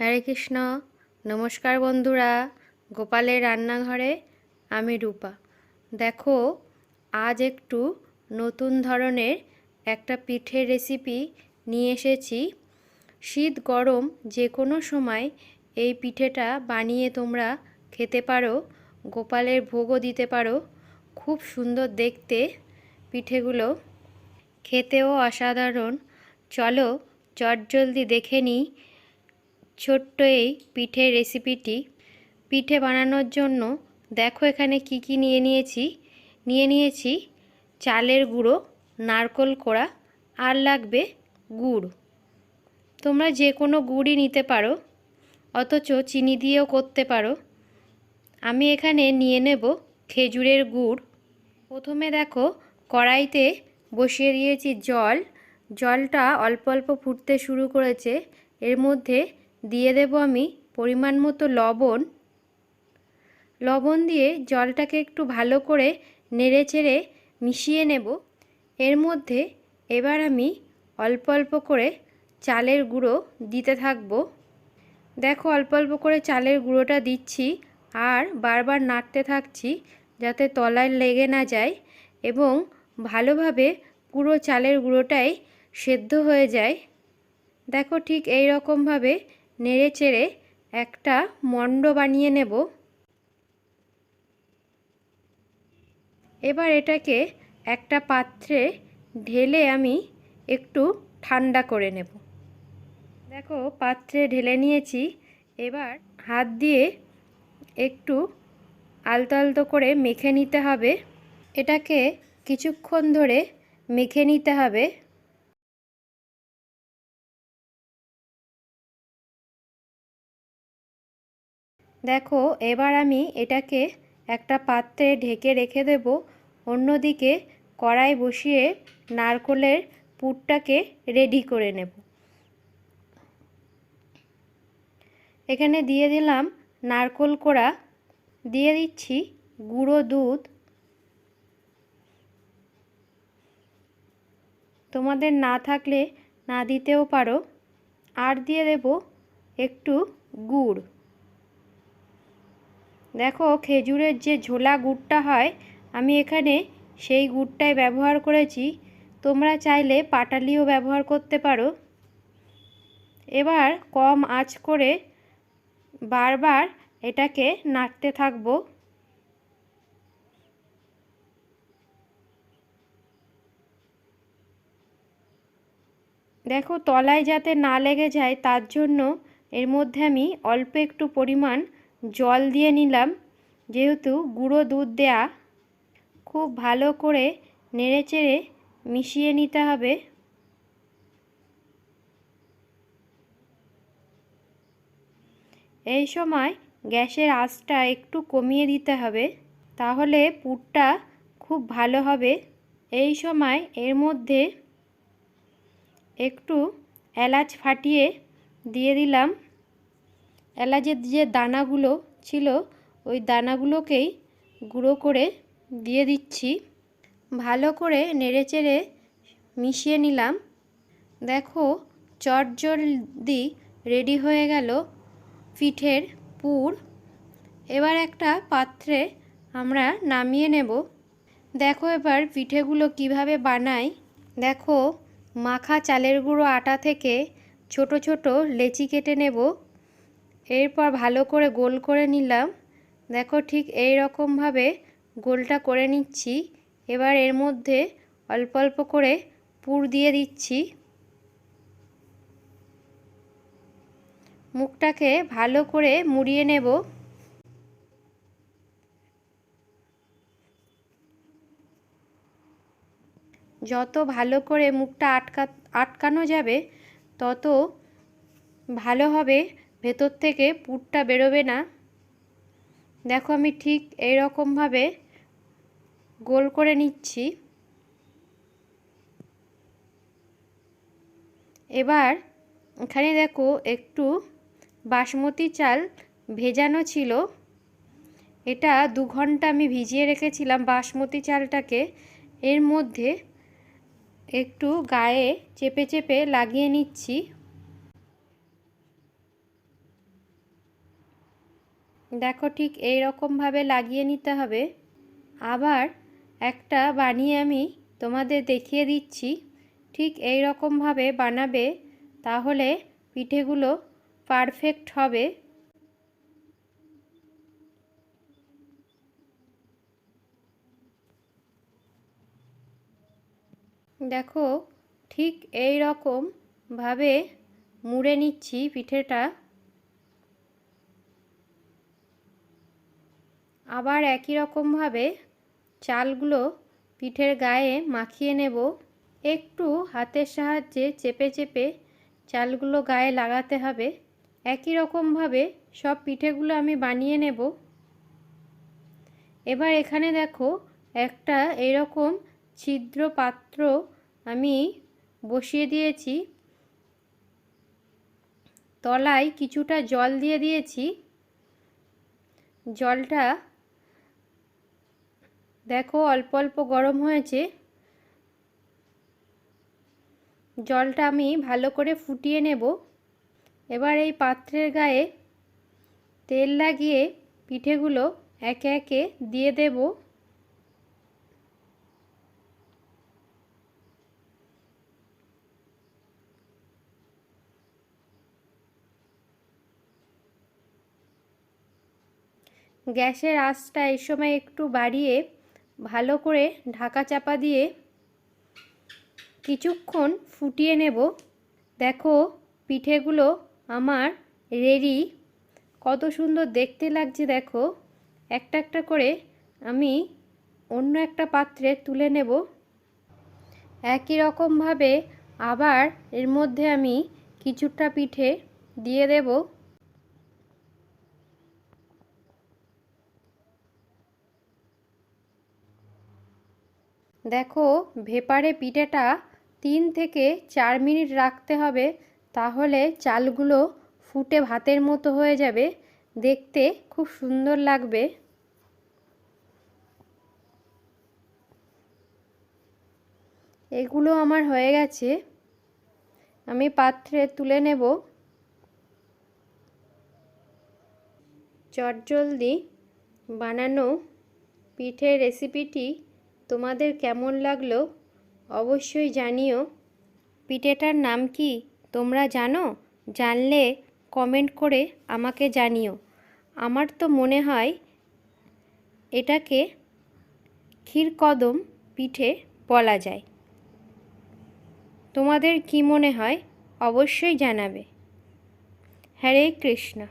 হরে কৃষ্ণ। নমস্কার বন্ধুরা। গোপালের রান্নাঘরে আমি রূপা। দেখো, আজ একটু নতুন ধরনের একটা পিঠের রেসিপি নিয়ে এসেছি। শীত গরম যে কোনো সময় এই পিঠেটা বানিয়ে তোমরা খেতে পারো, গোপালের ভোগও দিতে পারো। খুব সুন্দর দেখতে পিঠেগুলো। খেতেও অসাধারণ। চলো চটজলদি দেখে নিই ছোট্ট এই পিঠের রেসিপিটি পিঠে বানানোর জন্য দেখো এখানে কি কি নিয়ে নিয়েছি। নিয়ে নিয়েছি চালের গুঁড়ো, নারকোল কোড়া আর লাগবে গুড়। তোমরা যে কোনো গুড়ই নিতে পারো, অথচ চিনি দিয়েও করতে পারো। আমি এখানে নিয়ে নেব খেজুরের গুড়। প্রথমে দেখো কড়াইতে বসিয়ে দিয়েছি জল। জলটা অল্প অল্প ফুটতে শুরু করেছে। এর মধ্যে দিয়ে দেব আমি পরিমাণ মতো লবণ। লবণ দিয়ে জলটাকে একটু ভালো করে নেড়ে চেড়ে মিশিয়ে নেব। এর মধ্যে এবার আমি অল্প অল্প করে চালের গুঁড়ো দিতে থাকব। দেখো অল্প অল্প করে চালের গুঁড়োটা দিচ্ছি আর বারবার নাড়তে থাকছি যাতে তলায় লেগে না যায় এবং ভালোভাবে পুরো চালের গুঁড়োটাই সেদ্ধ হয়ে যায়। দেখো ঠিক এই রকমভাবে নেড়ে চেড়ে একটা মণ্ড বানিয়ে নেব। এবার এটাকে একটা পাত্রে ঢেলে আমি একটু ঠান্ডা করে নেব। দেখো, পাত্রে ঢেলে নিয়েছি। এবার হাত দিয়ে একটু আলতো আলতো করে মেখে নিতে হবে। এটাকে কিছুক্ষণ ধরে মেখে নিতে হবে। দেখো, এবার আমি এটাকে একটা পাত্রে ঢেকে রেখে দেব। অন্যদিকে কড়াই বসিয়ে নারকলের পুরটাকে রেডি করে নেব। এখানে দিয়ে দিলাম নারকোল কোড়া। দিয়ে দিচ্ছি গুঁড়ো দুধ। তোমাদের না থাকলে না দিতেও পারো। আর দিয়ে দেব একটু গুড়। দেখো খেজুরের যে ঝোলা গুড়টা হয়, আমি এখানে সেই গুড়টাই ব্যবহার করেছি। তোমরা চাইলে পাটালিও ব্যবহার করতে পারো। এবার কম আঁচ করে বারবার এটাকে নাড়তে থাকব। দেখো তলায় যাতে না লেগে যায়, তার জন্য এর মধ্যে আমি অল্প একটু পরিমাণ জল দিয়ে নিলাম। যেহেতু গুঁড়ো দুধ দেয়া, খুব ভালো করে নেড়েচেড়ে মিশিয়ে নিতে হবে। এই সময় গ্যাসের আঁচটা একটু কমিয়ে দিতে হবে, তাহলে পুরটা খুব ভালো হবে। এই সময় এর মধ্যে একটু এলাচ ফাটিয়ে দিয়ে দিলাম। এলাচের যে দানাগুলো ছিল, ওই দানাগুলোকেই গুঁড়ো করে দিয়ে দিচ্ছি। ভালো করে নেড়েচেড়ে মিশিয়ে নিলাম। দেখো, চটজলদি রেডি হয়ে গেল পিঠের পুর। এবার একটা পাত্রে আমরা নামিয়ে নেব। দেখো এবার পিঠেগুলো কীভাবে বানাই। দেখো, মাখা চালের গুঁড়ো আটা থেকে ছোট ছোট লেচি কেটে নেব। এরপর ভালো করে গোল করে নিলাম। দেখো ঠিক এই রকমভাবে গোলটা করে নিচ্ছি। এবার এর মধ্যে অল্প অল্প করে পুর দিয়ে দিচ্ছি। মুখটাকে ভালো করে মুড়িয়ে নেব। যত ভালো করে মুখটা আটকা, আটকানো যাবে, তত ভালো হবে ভেতর থেকে পুরটা বেরোবে না। দেখো আমি ঠিক এই রকমভাবে গোল করে নিচ্ছি। এবার এখানে দেখো একটু বাসমতি চাল ভেজানো ছিল। এটা দু ঘণ্টা আমি ভিজিয়ে রেখেছিলাম বাসমতি চালটাকে। এর মধ্যে একটু গায়ে চেপে চেপে লাগিয়ে নিচ্ছি। দেখো ঠিক এই রকমভাবে লাগিয়ে নিতে হবে। আবার একটা বানিয়ে আমি তোমাদের দেখিয়ে দিচ্ছি। ঠিক এই রকমভাবে বানাবে তাহলে পিঠেগুলো পারফেক্ট হবে। দেখো ঠিক এই রকমভাবে মুড়ে নিচ্ছি পিঠেটা। আবার একই রকমভাবে চালগুলো পিঠের গায়ে মাখিয়ে নেব। একটু হাতের সাহায্যে চেপে চেপে চালগুলো গায়ে লাগাতে হবে। একই রকমভাবে সব পিঠেগুলো আমি বানিয়ে নেব। এবার এখানে দেখো একটা এরকম ছিদ্র পাত্র আমি বসিয়ে দিয়েছি। তলায় কিছুটা জল দিয়ে দিয়েছি। জলটা দেখো অল্প অল্প গরম হয়েছে। জলটা আমি ভালো করে ফুটিয়ে নেব। এবার এই পাত্রের গায়ে তেল লাগিয়ে পিঠেগুলো একে একে দিয়ে দেব। গ্যাসের আঁচটা এই সময় একটু বাড়িয়ে ভালো করে ঢাকা চাপা দিয়ে কিছুক্ষণ ফুটিয়ে নেব। দেখো পিঠেগুলো আমার রেডি। কত সুন্দর দেখতে লাগছে, দেখো। একটা একটা করে আমি অন্য একটা পাত্রে তুলে নেব। একই রকমভাবে আবার এর মধ্যে আমি কিছুটা পিঠে দিয়ে দেবো। দেখো, ভেপারে পিঠেটা তিন থেকে চার মিনিট রাখতে হবে, তাহলে চালগুলো ফুটে ভাতের মতো হয়ে যাবে। দেখতে খুব সুন্দর লাগবে। এগুলো আমার হয়ে গেছে। আমি পাত্রে তুলে নেব। চটজলদি বানানো পিঠের রেসিপিটি তোমাদের কেমন লাগল অবশ্যই জানিও। পিঠেটার নাম কি তোমরা জানো? জানলে কমেন্ট করে আমাকে জানিও। আমার তো মনে হয় এটাকে ক্ষীরকদম পিঠে বলা যায়। তোমাদের কি মনে হয়? অবশ্যই জানাবে। হরে কৃষ্ণ।